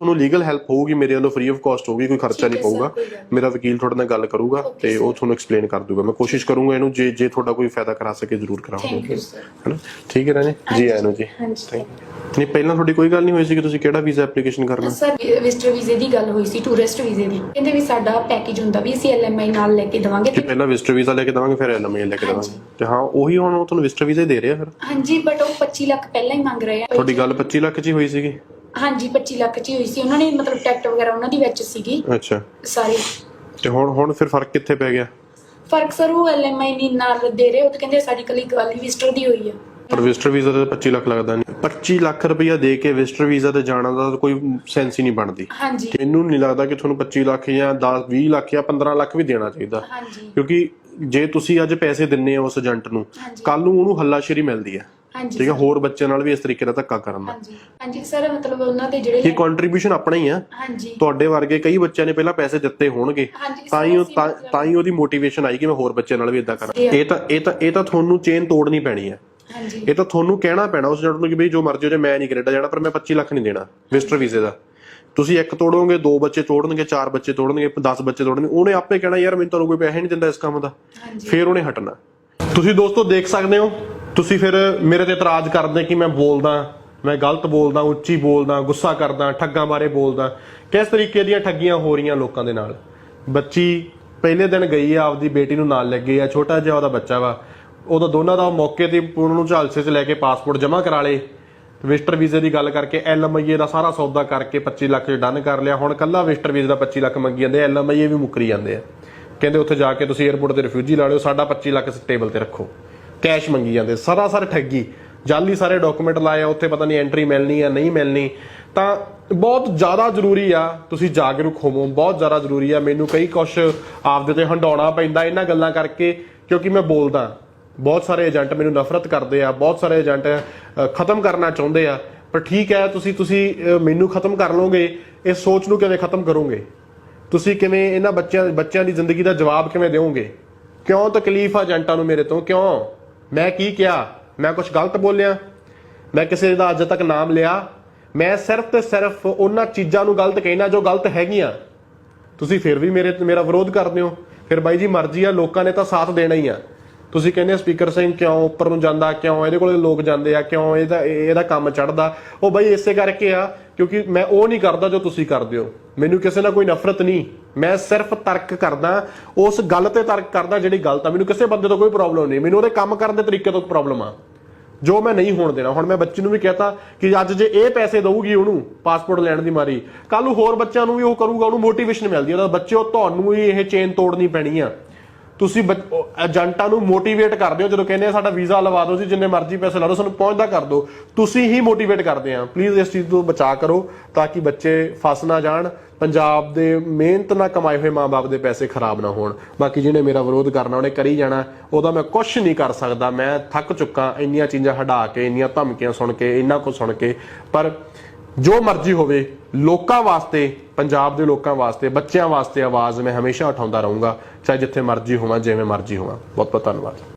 ਤੁਹਾਨੂੰ legal help ਹੋਊਗੀ ਮੇਰੇ ਵੱਲੋਂ ਫ੍ਰੀ ਆਫ ਕਾਸਟ ਹੋਊਗੀ ਕੋਈ ਖਰਚਾ ਨਹੀਂ ਪਊਗਾ। ਮੇਰਾ ਵਕੀਲ ਤੁਹਾਡੇ ਨਾਲ ਗੱਲ ਕਰੂਗਾ ਤੇ ਉਹ. ਤੁਹਾਨੂੰ ਐਕਸਪਲੇਨ ਕਰ ਦੂਗਾ। ਮੈਂ ਕੋਸ਼ਿਸ਼ ਕਰੂੰਗਾ ਇਹਨੂੰ ਜੇ ਜੇ ਤੁਹਾਡਾ ਕੋਈ ਫਾਇਦਾ ਕਰਾ ਸਕੇ ਜ਼ਰੂਰ ਥੈਂਕ ਕਰਾਉਂਗਾ ਹੈਨਾ ਠੀਕ ਹੈ ਰਾਣੇ? ਜੀ ਆਇਆਂ ਨੂੰ ਜੀ। ਹਾਂਜੀ ਨਹੀਂ ਪਹਿਲਾਂ ਤੁਹਾਡੀ ਕੋਈ ਗੱਲ ਨਹੀਂ ਹੋਈ ਸੀ ਕਿ ਤੁਸੀਂ ਕਿਹੜਾ ਵੀਜ਼ਾ ਐਪਲੀਕੇਸ਼ਨ ਕਰਨਾ? ਸਰ ਵਿਜ਼ਟਰ ਵੀਜ਼ੇ ਦੀ ਗੱਲ ਹੋਈ ਸੀ ਟੂਰਿਸਟ ਵੀਜ਼ੇ ਦੀ। ਕਹਿੰਦੇ ਵੀ ਸਾਡਾ ਪੈਕੇਜ ਹੁੰਦਾ ਵੀ ਅਸੀਂ ਐਲਐਮਆਈ ਨਾਲ ਲੈ ਕੇ ਦਵਾਂਗੇ ਕਿ ਪਹਿਲਾਂ ਵਿਜ਼ਟਰ ਵੀਜ਼ਾ ਲੈ ਕੇ ਦਵਾਂਗੇ ਫਿਰ ਐਲਐਮਆਈ ਲੈ ਕੇ ਦਵਾਂਗੇ। ਤੇ ਹਾਂ ਉਹੀ ਹੁਣ ਉਹ ਤੁਹਾਨੂੰ ਵਿਜ਼ਟਰ ਵੀਜ਼ਾ ਦੇ ਰਿਹਾ ਫਿਰ। ਹਾਂਜੀ ਬਟ ਉਹ 25 ਲੱਖ ਪਹਿਲਾਂ ਹੀ ਮੰਗ ਰਹੇ ਆ। ਤੁਹਾਡੀ ਗੱਲ 25 ਲੱਖ 'ਚ ਹੀ ਹੋਈ ਸੀਗੀ। ਹਾਂਜੀ 25 ਲੱਖ ਚ ਹੀ ਹੋਈ ਸੀ। ਉਹਨਾਂ ਨੇ ਮਤਲਬ ਟਿਕਟ ਵਗੈਰਾ ਉਹਨਾਂ ਦੀ ਵਿੱਚ ਸੀਗੀ। ਅੱਛਾ। ਸਾਰੀ। ਤੇ ਹੁਣ ਹੁਣ ਫਿਰ ਫ਼ਰਕ ਕਿੱਥੇ ਪੈ ਗਿਆ? ਫ਼ਰਕ ਸਰ ਉਹ ਐਲਐਮਆਈ ਨਹੀਂ ਨਾਲ ਦੇ ਰਹੇ ਉਹ ਤਾਂ ਕਹਿੰਦੇ ਸਾਡੀ ਕੱਲੀ ਹੀ ਵਿਜ਼ਟਰ ਦੀ ਹੋਈ ਆ। ਪਰ ਵਿਜ਼ਟਰ ਵੀਜ਼ਾ ਤੇ 25 ਲੱਖ ਲੱਗਦਾ ਨਹੀਂ 25 ਲੱਖ ਰੁਪਇਆ ਦੇ ਕੇ ਵਿਜ਼ਟਰ ਵੀਜ਼ਾ ਤੇ ਜਾਣਾ ਦਾ ਕੋਈ ਸੈਂਸ ਹੀ ਨਹੀਂ ਬਣਦੀ। ਹਾਂਜੀ। ਮੈਨੂੰ ਨਹੀਂ ਲੱਗਦਾ ਕਿ ਤੁਹਾਨੂੰ 25 ਲੱਖ ਜਾਂ 10 20 ਲੱਖ ਜਾਂ 15 ਲੱਖ ਵੀ ਦੇਣਾ ਚਾਹੀਦਾ। ਹਾਂਜੀ। ਕਿਉਂਕਿ ਜੇ ਤੁਸੀਂ ਅੱਜ ਪੈਸੇ ਦਿੰਨੇ ਆ ਉਸ ਏਜੰਟ ਨੂੰ ਹਾਂਜੀ। ਕੱਲ ਨੂੰ ਉਹਨੂੰ ਹੱਲਾਸ਼ੇਰੀ ਮਿਲਦੀ ਹੈ। ਹਾਂਜੀ ਠੀਕ ਹੈ ਹੋਰ ਬੱਚਿਆਂ ਨਾਲ ਵੀ ਇਸ ਤਰੀਕੇ ਦਾ ਧੱਕਾ ਕਰਨ ਦਾ। ਹਾਂਜੀ ਹਾਂਜੀ ਸਰ ਮਤਲਬ ਉਹਨਾਂ ਦੇ ਜਿਹੜੇ ਇਹ ਕੰਟਰੀਬਿਊਸ਼ਨ ਆਪਣਾ ਹੀ ਆ। ਹਾਂਜੀ। ਤੁਹਾਡੇ ਵਰਗੇ ਕਈ ਬੱਚਿਆਂ ਨੇ ਪਹਿਲਾਂ ਪੈਸੇ ਦਿੱਤੇ ਹੋਣਗੇ। ਹਾਂਜੀ, ਤਾਂ ਹੀ ਉਹ ਤਾਂ ਹੀ ਉਹਦੀ ਮੋਟੀਵੇਸ਼ਨ ਆਈ ਕਿ ਮੈਂ ਹੋਰ ਬੱਚਿਆਂ ਨਾਲ ਵੀ ਇਦਾਂ ਕਰਾਂ। ਇਹ ਤਾਂ ਇਹ ਤਾਂ ਇਹ ਤਾਂ ਤੁਹਾਨੂੰ ਚੇਨ ਤੋੜਨੀ ਪੈਣੀ ਹੈ। ਹਾਂਜੀ। ਇਹ ਤਾਂ ਤੁਹਾਨੂੰ ਕਹਿਣਾ ਪੈਣਾ ਉਸ ਏਜੰਟ ਨੂੰ ਕਿ ਬਈ ਜੋ ਮਰਜ਼ੀ ਹੋ ਜਾਏ ਮੈਂ ਨਹੀਂ ਕੈਨੇਡਾ ਜਾਣਾ ਪਰ ਮੈਂ 25 ਲੱਖ ਨਹੀਂ ਦੇਣਾ ਵਿਜ਼ਟਰ ਵੀਜ਼ੇ ਦਾ। ਤੁਸੀਂ ਇੱਕ ਤੋੜੋਗੇ ਦੋ ਬੱਚੇ ਤੋੜਨਗੇ ਚਾਰ ਬੱਚੇ ਤੋੜਨਗੇ 10 ਬੱਚੇ ਤੋੜਨਗੇ ਉਹਨੇ ਆਪੇ ਕਹਿਣਾ ਯਾਰ ਮੈਨੂੰ ਤੁਹਾਨੂੰ ਕੋਈ ਪੈਸੇ ਨਹੀਂ ਦਿੰਦਾ ਇਸ ਕੰਮ ਦਾ। ਹਾਂਜੀ। ਫਿਰ ਉਹਨੇ ਹਟਣਾ। ਤੁਸੀਂ ਦੋਸਤੋ ਦੇਖ ਸਕਦੇ ਹੋ ਤੁਸੀਂ ਫਿਰ ਮੇਰੇ ਤੇ ਇਤਰਾਜ਼ ਕਰਦੇ ਕਿ ਮੈਂ ਬੋਲਦਾ, ਮੈਂ ਗਲਤ ਬੋਲਦਾ, ਉੱਚੀ ਬੋਲਦਾ, ਗੁੱਸਾ ਕਰਦਾ, ਠੱਗਾਂ ਬਾਰੇ ਬੋਲਦਾ। ਕਿਸ ਤਰੀਕੇ ਦੀਆਂ ਠੱਗੀਆਂ ਹੋ ਰਹੀਆਂ ਲੋਕਾਂ ਦੇ ਨਾਲ? ਬੱਚੀ ਪਹਿਲੇ ਦਿਨ ਗਈ ਆ, ਆਪਦੀ ਬੇਟੀ ਨੂੰ ਨਾਲ ਲੈ ਗਈ ਆ, ਛੋਟਾ ਜਿਹਾ ਉਹਦਾ ਬੱਚਾ ਵਾ। ਉਹਦਾ ਦੋਨਾਂ ਦਾ ਮੌਕੇ ਤੇ ਉਹਨਾਂ ਨੂੰ ਝਾਲਸੇ 'ਚ ਲੈ ਕੇ ਪਾਸਪੋਰਟ ਜਮ੍ਹਾਂ ਕਰਾ ਲਏ। ਵਿਜ਼ਟਰ ਵੀਜ਼ੇ ਦੀ ਗੱਲ ਕਰਕੇ ਐਲਐਮਆਈਏ ਦਾ ਸਾਰਾ ਸੌਦਾ ਕਰਕੇ 25 ਲੱਖ 'ਚ ਡਨ ਕਰ ਲਿਆ। ਹੁਣ ਕੱਲਾ ਵਿਜ਼ਟਰ ਵੀਜ਼ੇ ਦਾ 25 ਲੱਖ ਮੰਗੀ ਜਾਂਦੇ ਐਲਐਮਆਈਏ ਵੀ ਮੁੱਕਰੀ ਜਾਂਦੇ ਆ। ਕਹਿੰਦੇ ਉੱਥੇ ਜਾ ਕੇ ਤੁਸੀਂ 에어ਪੋਰਟ ਤੇ ਰਿਫਿਊਜੀ ਲਾ ਲਿਓ, ਸਾਡਾ 25 ਲੱਖ ਟੇਬਲ ਤੇ ਰੱਖੋ। ਕੈਸ਼ ਮੰਗੀ ਜਾਂਦੇ, ਸਰਾਸਰ ਠੱਗੀ। ਜਾਲੀ ਸਾਰੇ ਡਾਕੂਮੈਂਟ ਲਾਏ ਆ, ਉੱਥੇ ਪਤਾ ਨਹੀਂ ਐਂਟਰੀ ਮਿਲਣੀ ਆ, ਨਹੀਂ ਮਿਲਣੀ। ਤਾਂ ਬਹੁਤ ਜ਼ਿਆਦਾ ਜ਼ਰੂਰੀ ਆ, ਤੁਸੀਂ ਜਾਗਰੂਕ ਹੋਵੋ, ਬਹੁਤ ਜ਼ਿਆਦਾ ਜ਼ਰੂਰੀ ਆ। ਮੈਨੂੰ ਕਈ ਕੁਛ ਆਪਦੇ ਤੇ ਹੰਡਾਉਣਾ ਪੈਂਦਾ ਇਹਨਾਂ ਗੱਲਾਂ ਕਰਕੇ, ਕਿਉਂਕਿ ਮੈਂ ਬੋਲਦਾ। ਬਹੁਤ ਸਾਰੇ ਏਜੰਟ ਮੈਨੂੰ ਨਫ਼ਰਤ ਕਰਦੇ ਆ, ਬਹੁਤ ਸਾਰੇ ਏਜੰਟ ਖਤਮ ਕਰਨਾ ਚਾਹੁੰਦੇ ਆ। ਪਰ ਠੀਕ ਹੈ, ਤੁਸੀਂ ਤੁਸੀਂ ਮੈਨੂੰ ਖਤਮ ਕਰ ਲਓਗੇ ਇਸ ਸੋਚ ਨੂੰ ਕਿਵੇਂ ਖਤਮ ਕਰੋਗੇ? ਤੁਸੀਂ ਕਿਵੇਂ ਇਹਨਾਂ ਬੱਚਿਆਂ ਬੱਚਿਆਂ ਦੀ ਜ਼ਿੰਦਗੀ ਦਾ ਜਵਾਬ ਕਿਵੇਂ ਦਿਓਗੇ? ਕਿਉਂ ਤਕਲੀਫ ਆ ਏਜੰਟਾਂ ਨੂੰ ਮੇਰੇ ਤੋਂ? ਕਿਉਂ? ਮੈਂ ਕੀ ਕਿਹਾ? ਮੈਂ ਕੁਝ ਗਲਤ ਬੋਲਿਆ? ਮੈਂ ਕਿਸੇ ਦਾ ਅੱਜ ਤੱਕ ਨਾਮ ਲਿਆ? ਮੈਂ ਸਿਰਫ ਤੇ ਸਿਰਫ ਉਹਨਾਂ ਚੀਜ਼ਾਂ ਨੂੰ ਗਲਤ ਕਹਿਣਾ ਜੋ ਗਲਤ ਹੈਗੀਆਂ। ਤੁਸੀਂ ਫਿਰ ਵੀ ਮੇਰੇ, ਮੇਰਾ ਵਿਰੋਧ ਕਰਦੇ ਹੋ? ਫਿਰ ਬਾਈ ਜੀ ਮਰਜ਼ੀ ਆ, ਲੋਕਾਂ ਨੇ ਤਾਂ ਸਾਥ ਦੇਣਾ ਹੀ ਆ। ਤੁਸੀਂ ਕਹਿੰਦੇ ਸਪੀਕਰ ਸਿੰਘ ਕਿਉਂ ਉੱਪਰ ਨੂੰ ਜਾਂਦਾ, ਕਿਉਂ ਇਹਦੇ ਕੋਲੇ ਲੋਕ ਜਾਂਦੇ ਆ, ਕਿਉਂ ਇਹਦਾ ਇਹਦਾ ਕੰਮ ਚੜਦਾ ਉਹ ਬਾਈ ਇਸੇ ਕਰਕੇ ਆ, ਕਿਉਂਕਿ ਮੈਂ ਉਹ ਨਹੀਂ ਕਰਦਾ ਜੋ ਤੁਸੀਂ ਕਰਦੇ ਹੋ। ਮੈਨੂੰ ਕਿਸੇ ਨਾਲ ਕੋਈ ਨਫ਼ਰਤ ਨਹੀਂ। ਮੈਂ ਸਿਰਫ ਤਰਕ ਕਰਦਾ, ਉਸ ਗੱਲ ਤੇ ਤਰਕ ਕਰਦਾ ਜਿਹੜੀ ਗਲਤ ਆ। ਮੈਨੂੰ ਕਿਸੇ ਬੰਦੇ ਤੋਂ ਕੋਈ ਪ੍ਰੋਬਲਮ ਨਹੀਂ। ਮੈਨੂੰ ਉਹਦੇ ਕੰਮ ਕਰਨ ਦੇ ਤਰੀਕੇ ਤੋਂ ਪ੍ਰੋਬਲਮ ਆ। ਜੋ ਮੈਂ ਨਹੀਂ ਹੋਣ ਦੇਣਾ। ਹੁਣ ਮੈਂ ਬੱਚੇ ਨੂੰ ਵੀ ਕਹਤਾ ਕਿ ਅੱਜ ਜੇ ਇਹ ਪੈਸੇ ਦਊਗੀ ਉਹਨੂੰ ਪਾਸਪੋਰਟ ਲੈਣ ਦੀ ਮਾਰੀ ਕੱਲ ਨੂੰ ਹੋਰ ਬੱਚਿਆਂ ਨੂੰ ਵੀ ਉਹ ਕਰੂਗਾ, ਉਹਨੂੰ ਮੋਟੀਵੇਸ਼ਨ ਮਿਲਦੀ ਹੈ ਉਹਦਾ ਬੱਚਿਓ ਤੁਹਾਨੂੰ ਹੀ ਇਹ ਚੇਨ ਤੋੜਨੀ ਪੈਣੀ ਆ। ਤੁਸੀਂ ਏਜੰਟਾਂ ਨੂੰ ਮੋਟੀਵੇਟ ਕਰਦੇ ਹੋ, ਜਦੋਂ ਕਹਿੰਦੇ ਆ ਸਾਡਾ ਵੀਜ਼ਾ ਲਵਾ ਦਿਓ ਜੀ, ਜਿੰਨੇ ਮਰਜ਼ੀ ਪੈਸੇ ਲਾ ਦਿਓ, ਸਾਨੂੰ ਪਹੁੰਚਦਾ ਕਰ ਦਿਓ। ਤੁਸੀਂ ਹੀ ਮੋਟੀਵੇਟ ਕਰਦੇ ਆ। ਪਲੀਜ਼ ਇਸ ਚੀਜ਼ ਤੋਂ ਬਚਾ ਕਰੋ, ਤਾਂ ਕਿ ਬੱਚੇ ਫਸ ਨਾ ਜਾਣ, ਪੰਜਾਬ ਦੇ ਮਿਹਨਤ ਨਾਲ ਕਮਾਏ ਹੋਏ ਮਾਪੇ ਦੇ ਪੈਸੇ ਖਰਾਬ ਨਾ ਹੋਣ। ਬਾਕੀ ਜਿਹਨੇ ਮੇਰਾ ਵਿਰੋਧ ਕਰਨਾ, ਉਹਨੇ ਕਰੀ ਜਾਣਾ, ਉਹਦਾ ਮੈਂ ਕੁਝ ਨਹੀਂ ਕਰ ਸਕਦਾ। ਮੈਂ ਥੱਕ ਚੁੱਕਾ, ਇੰਨੀਆਂ ਚੀਜ਼ਾਂ ਹਟਾ ਕੇ, ਇੰਨੀਆਂ ਧਮਕੀਆਂ ਸੁਣ ਕੇ, ਇੰਨਾ ਕੁਝ ਸੁਣ ਕੇ। ਪਰ ਜੋ ਮਰਜ਼ੀ ਹੋਵੇ, ਲੋਕਾਂ ਵਾਸਤੇ, ਪੰਜਾਬ ਦੇ ਲੋਕਾਂ ਵਾਸਤੇ, ਬੱਚਿਆਂ ਵਾਸਤੇ ਆਵਾਜ਼ ਮੈਂ ਹਮੇਸ਼ਾ ਉਠਾਉਂਦਾ ਰਹੂੰਗਾ, ਚਾਹੇ ਜਿੱਥੇ ਮਰਜ਼ੀ ਹੋਵਾਂ, ਜਿਵੇਂ ਮਰਜ਼ੀ ਹੋਵਾਂ। ਬਹੁਤ ਬਹੁਤ ਧੰਨਵਾਦ।